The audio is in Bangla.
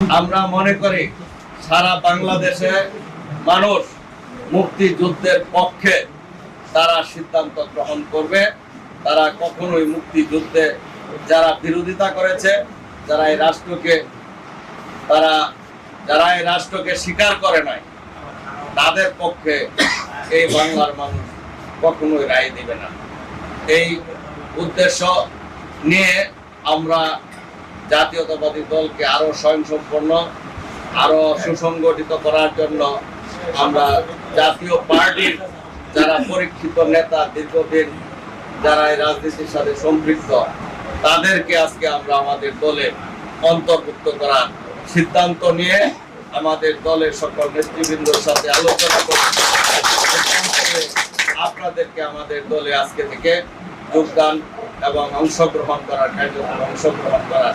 আমরা মনে করি সারা বাংলাদেশে মানুষ মুক্তিযুদ্ধের পক্ষে তারা সিদ্ধান্ত গ্রহণ করবে। তারা কখনোই মুক্তিযুদ্ধে যারা বিরোধিতা করেছে যারা এই রাষ্ট্রকে, তারা যারা এই রাষ্ট্রকে স্বীকার করে নাই, তাদের পক্ষে এই বাংলার মানুষ কখনোই রায় দিবে না। এই উদ্দেশ্য নিয়ে আমরা জাতীয়তাবাদী দলকে আরও স্বয়ংসম্পন্ন আরও সুসংগঠিত করার জন্য আমরা জাতীয় পার্টির যারা পরীক্ষিত নেতা দীর্ঘদিন যারা এই রাজনীতির সাথে সম্পৃক্ত, তাদেরকে আজকে আমরা আমাদের দলে অন্তর্ভুক্ত করার সিদ্ধান্ত নিয়ে আমাদের দলের সকল নেতৃবৃন্দর সাথে আলোচনা করে আপনাদেরকে আমাদের দলে আজকে থেকে যোগদান এবং অংশগ্রহণ করার কার্যক্রমে অংশগ্রহণ করার